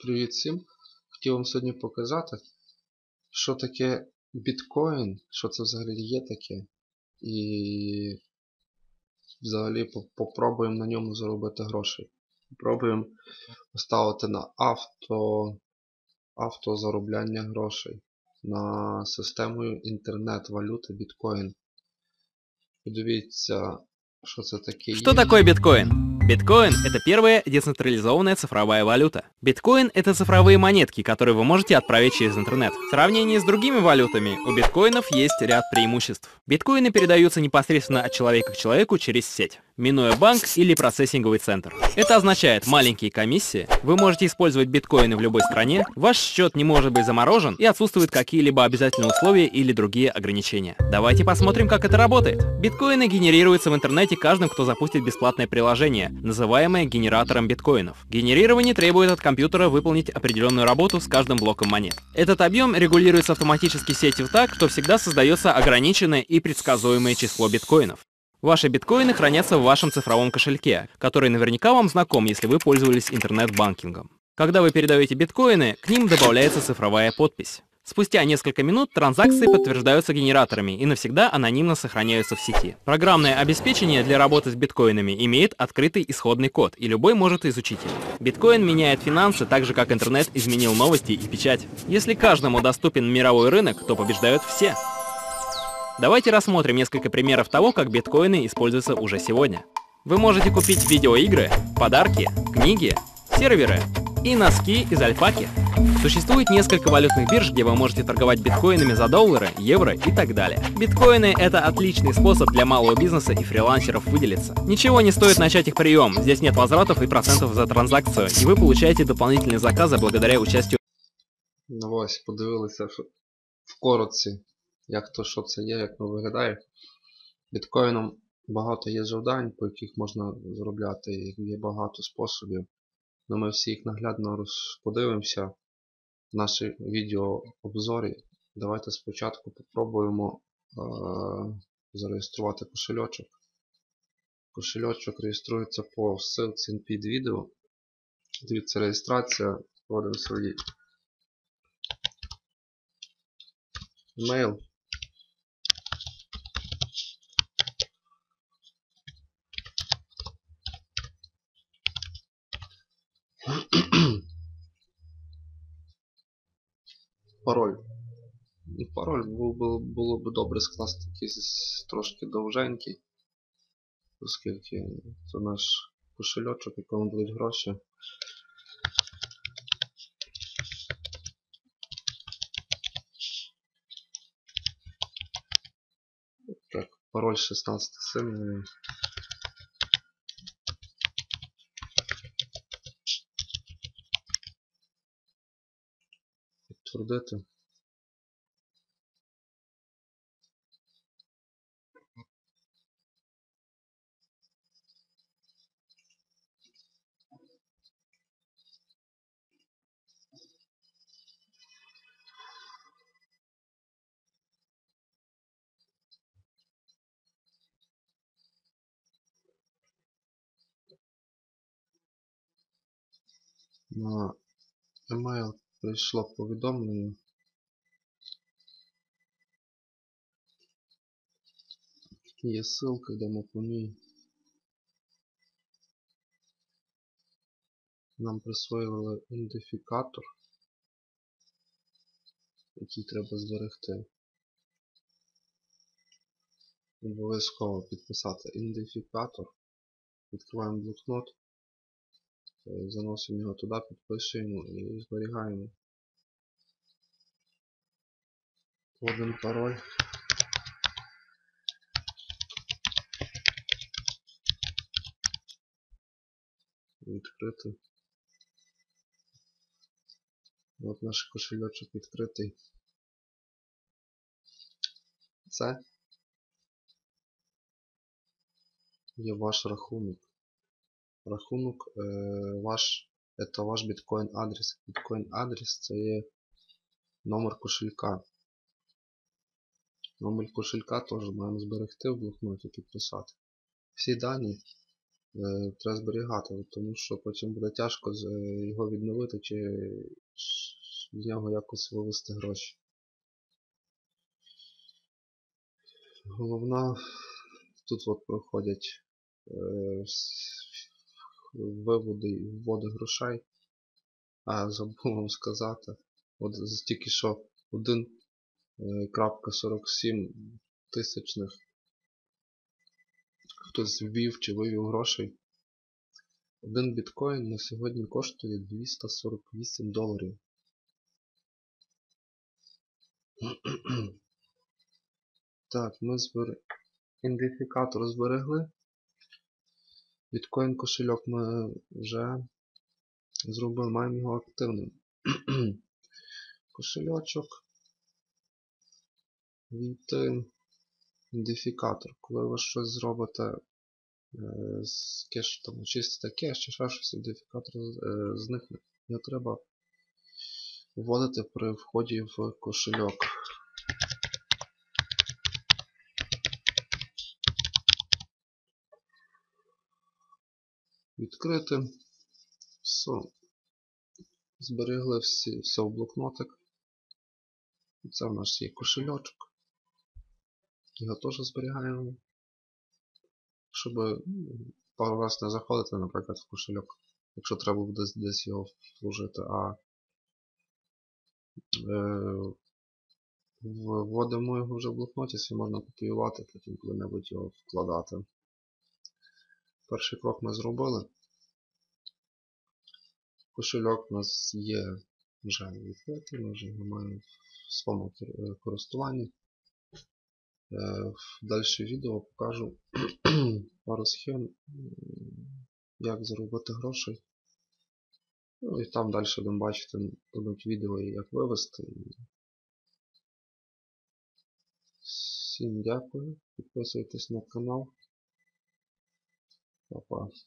Привіт всім! Хотів вам сьогодні показати, що таке біткоін, що це взагалі є таке. І взагалі попробуємо на ньому заробити гроші. Попробуємо поставити на авто, автозаробляння грошей на системою інтернет-валюти біткоін. Подивіться, що це таке є. такое биткоин? Биткоин – это первая децентрализованная цифровая валюта. Биткоин – это цифровые монетки, которые вы можете отправить через интернет. В сравнении с другими валютами, у биткоинов есть ряд преимуществ. Биткоины передаются непосредственно от человека к человеку через сеть, минуя банк или процессинговый центр. Это означает маленькие комиссии, вы можете использовать биткоины в любой стране, ваш счет не может быть заморожен и отсутствуют какие-либо обязательные условия или другие ограничения. Давайте посмотрим, как это работает. Биткоины генерируются в интернете каждым, кто запустит бесплатное приложение, называемое генератором биткоинов. Генерирование требует от компьютера выполнить определенную работу с каждым блоком монет. Этот объем регулируется автоматически сетью так, что всегда создается ограниченное и предсказуемое число биткоинов. Ваши биткоины хранятся в вашем цифровом кошельке, который наверняка вам знаком, если вы пользовались интернет-банкингом. Когда вы передаете биткоины, к ним добавляется цифровая подпись. Спустя несколько минут транзакции подтверждаются генераторами и навсегда анонимно сохраняются в сети. Программное обеспечение для работы с биткоинами имеет открытый исходный код, и любой может изучить его. Биткоин меняет финансы так же, как интернет изменил новости и печать. Если каждому доступен мировой рынок, то побеждают все. Давайте рассмотрим несколько примеров того, как биткоины используются уже сегодня. Вы можете купить видеоигры, подарки, книги, серверы и носки из альпаки. Существует несколько валютных бирж, где вы можете торговать биткоинами за доллары, евро и так далее. Биткоины — это отличный способ для малого бизнеса и фрилансеров выделиться. Ничего не стоит начать их прием, здесь нет возвратов и процентов за транзакцию, и вы получаете дополнительные заказы благодаря участию Ну ось, подивилися, в коротці, як то що це є, як воно виглядає. Біткоїном багато є завдань, по яких можна заробляти, є багато способів. Ну ми всі їх наглядно роз- подивимося в нашій відеообзорі. Давайте спочатку попробуємо е- зареєструвати кошельочок. Кошельочок реєструється по ссылці під відео. Дивіться, реєстрація, вводимо свої Email. Пароль. Ну, Пароль було, було б добре скласти якийсь трошки довженький, оскільки це наш кошельочок, якому будуть гроші. Так, пароль 16 сильний. Підтвердити. На email прийшло повідомлення. Є ссылка, йдемо по ній. Нам присвоїли ідентифікатор, який треба зберегти. Обов'язково підписати ідентифікатор. Відкриваємо блокнот. Е, Заносимо його туди, підписуємо і зберігаємо. Вводимо пароль. Відкрити. От наш кошельочок відкритий. Це є ваш рахунок. Рахунок е, ваш, це ваш біткоін адрес. Біткоін адрес це є номер кошелька. Номер кошелька теж маємо зберегти в блокноті, підписати. Всі дані е, треба зберігати, тому що потім буде тяжко з- його відновити чи з нього якось вивести гроші. Головна, тут от проходять е, виводи і вводи грошей. А, забув вам сказати. От тільки що 1.47 тисячних хтось ввів чи вивів грошей. Один біткоін на сьогодні коштує 248 доларів. Так, ми збер... ідентифікатор зберегли. Біткоін кошельок ми вже зробили, маємо його активним. Кошельочок. Війти. Ідентифікатор. Коли ви щось зробите е, з кеш, там, очистите кеш чи ще щось, ідентифікатор е, зникне. Його треба вводити при вході в кошельок. Відкрити. Все. Зберегли всі, все в блокнотик. Це в нас є кошельочок. Його теж зберігаємо. Щоб пару раз не заходити, наприклад, в кошельок. Якщо треба буде десь, його вложити, а е, вводимо його вже в блокноті, собі можна копіювати, потім коли-небудь його вкладати. Перший крок ми зробили. Кошельок у нас є вже відкритий, ми вже його маємо в своєму е, користуванні. Е, В дальше відео покажу пару схем, як заробити грошей. Ну і там далі будемо бачити будуть відео, як вивести. Всім дякую. Підписуйтесь на канал. Eu posso.